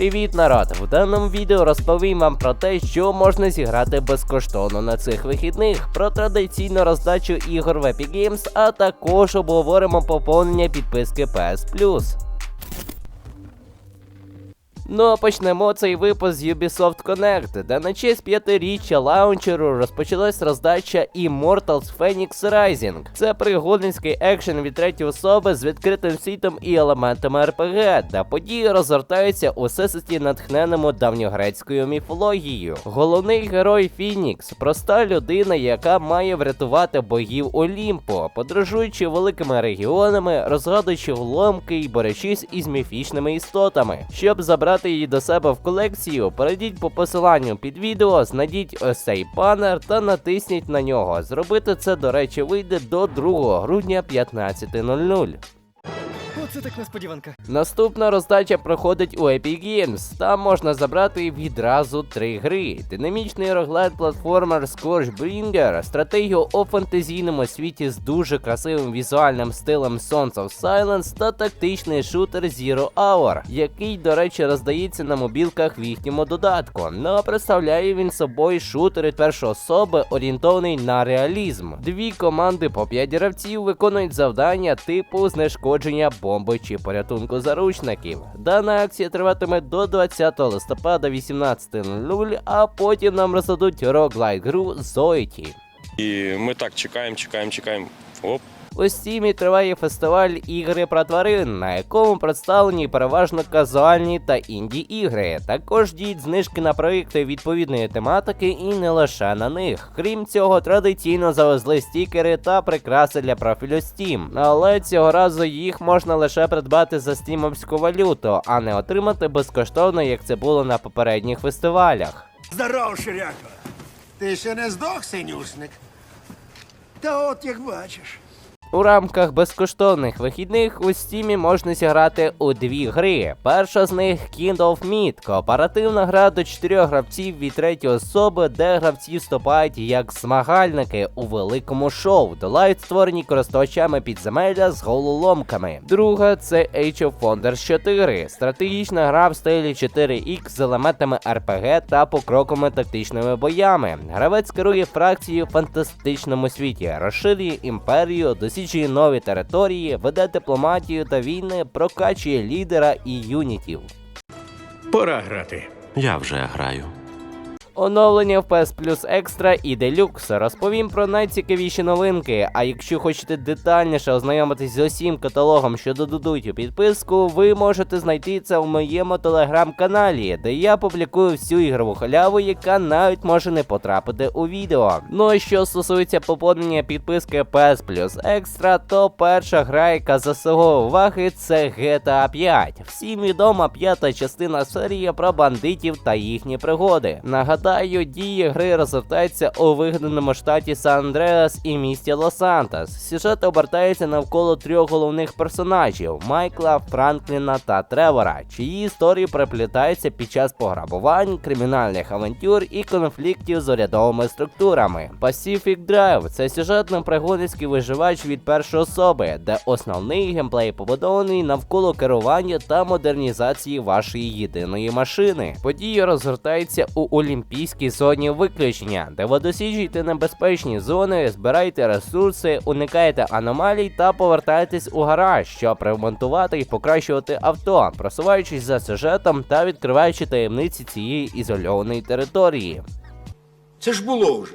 Привіт, народ! В даному відео розповім вам про те, що можна зіграти безкоштовно на цих вихідних, про традиційну роздачу ігор в Epic Games, а також обговоримо поповнення підписки PS. Ну а почнемо цей випуск з Ubisoft Connect, де на честь п'ятиріччя лаунчеру розпочалась роздача Immortals Phoenix Rising. Це пригодницький екшен від третьої особи з відкритим світом і елементами RPG, де події розгортаються у всесвіті натхненому давньогрецькою міфологією. Головний герой Фінікс проста людина, яка має врятувати богів Олімпу, подорожуючи великими регіонами, розгадуючи вломки і борючись із міфічними істотами. Щоб забрати її до себе в колекцію, перейдіть по посиланню під відео, знайдіть ось цей банер та натисніть на нього. Зробити це, до речі, вийде до 2 грудня 15.00. Оце так несподіванка. Наступна роздача проходить у Epic Games. Там можна забрати відразу три гри: динамічний роглайт платформер Scorchbringer, стратегію у фантазійному світі з дуже красивим візуальним стилем Sons of Silence та тактичний шутер Zero Hour, який, до речі, роздається на мобілках в їхньому додатку. Ну представляє він собою шутер від першої особи, орієнтований на реалізм. Дві команди по 5 гравців виконують завдання типу знешкодження бомби чи порятунку заручників. Дана акція триватиме до 20 листопада 18.00, а потім нам роздадуть роглайт гру Zoety. І ми так чекаємо, чекаємо, чекаємо. Оп, У стімі триває фестиваль ігри про тварин, на якому представлені переважно казуальні та інді ігри. Також діють знижки на проекти відповідної тематики і не лише на них. Крім цього, традиційно завезли стікери та прикраси для профілю Steam. Але цього разу їх можна лише придбати за стімовську валюту, а не отримати безкоштовно, як це було на попередніх фестивалях. Здоров, Ширяко. Ти ще не здох, синюшник? Та от як бачиш. У рамках безкоштовних вихідних у стімі можна зіграти у дві гри. Перша з них Kind of Meat – кооперативна гра до чотирьох гравців від третьої особи, де гравці вступають як змагальники у великому шоу, долають створені користувачами підземелля з головоломками. Друга це Age of Wonders 4 – стратегічна гра в стилі 4X з елементами RPG та покроковими тактичними боями. Гравець керує фракцією в фантастичному світі, розширює імперію, досліджує нові території, веде дипломатію та війни, прокачує лідера і юнітів. Пора грати. Я вже граю. Оновлення в PS Plus Extra і Deluxe. Розповім про найцікавіші новинки. А якщо хочете детальніше ознайомитись з усім каталогом, що додадуть у підписку, ви можете знайти це в моєму телеграм-каналі, де я публікую всю ігрову халяву, яка навіть може не потрапити у відео. Ну а що стосується поповнення підписки PS Plus Extra, то перша гра, яка заслуговує уваги, це GTA 5. Всім відома п'ята частина серії про бандитів та їхні пригоди. Нагадаю, дії гри розгортаються у вигнаному штаті Сан-Андреас і місті Лос-Сантос. Сюжет обертається навколо трьох головних персонажів: Майкла, Франкліна та Тревора, чиї історії переплітаються під час пограбувань, кримінальних авантюр і конфліктів з урядовими структурами. Pacific Drive – це сюжетно-пригодницький виживач від першої особи, де основний геймплей побудований навколо керування та модернізації вашої єдиної машини. Події розгортаються у олімпійській зоні виключення, де ви досліджуєте небезпечні зони, збираєте ресурси, уникаєте аномалій та повертаєтесь у гараж, щоб ремонтувати і покращувати авто, просуваючись за сюжетом та відкриваючи таємниці цієї ізольованої території. Це ж було вже.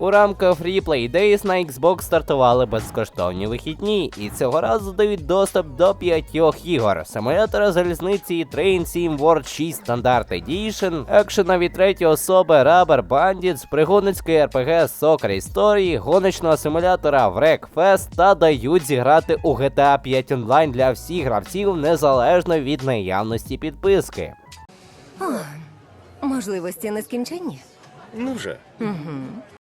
У рамках Free Play Days на Xbox стартували безкоштовні вихідні, і цього разу дають доступ до п'ятьох ігор: симулятора залізниці Train Sim World 6 Standard Edition, екшена від третьої особи Rubber Bandits, пригодницької RPG Soccer Story, гоночного симулятора Wreckfest та дають зіграти у GTA 5 онлайн для всіх гравців незалежно від наявності підписки. Можливості нескінченні. Ну вже.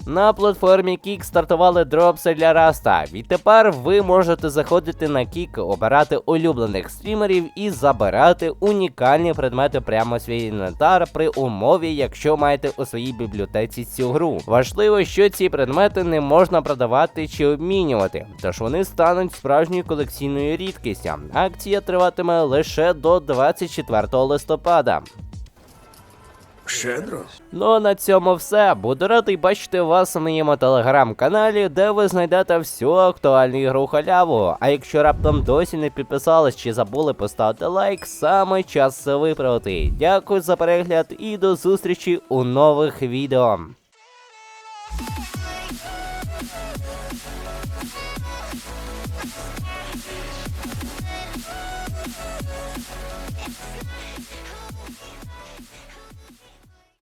На платформі Kik стартували дропси для Раста. Відтепер ви можете заходити на Kik, обирати улюблених стрімерів і забирати унікальні предмети прямо свій інвентар при умові, якщо маєте у своїй бібліотеці цю гру. Важливо, що ці предмети не можна продавати чи обмінювати, тож вони стануть справжньою колекційною рідкістю. Акція триватиме лише до 24 листопада. Щедро. Ну а на цьому все. Буду радий бачити вас у моєму телеграм-каналі, де ви знайдете всю актуальну ігру халяву. А якщо раптом досі не підписались чи забули поставити лайк, саме час це виправити. Дякую за перегляд і до зустрічі у нових відео.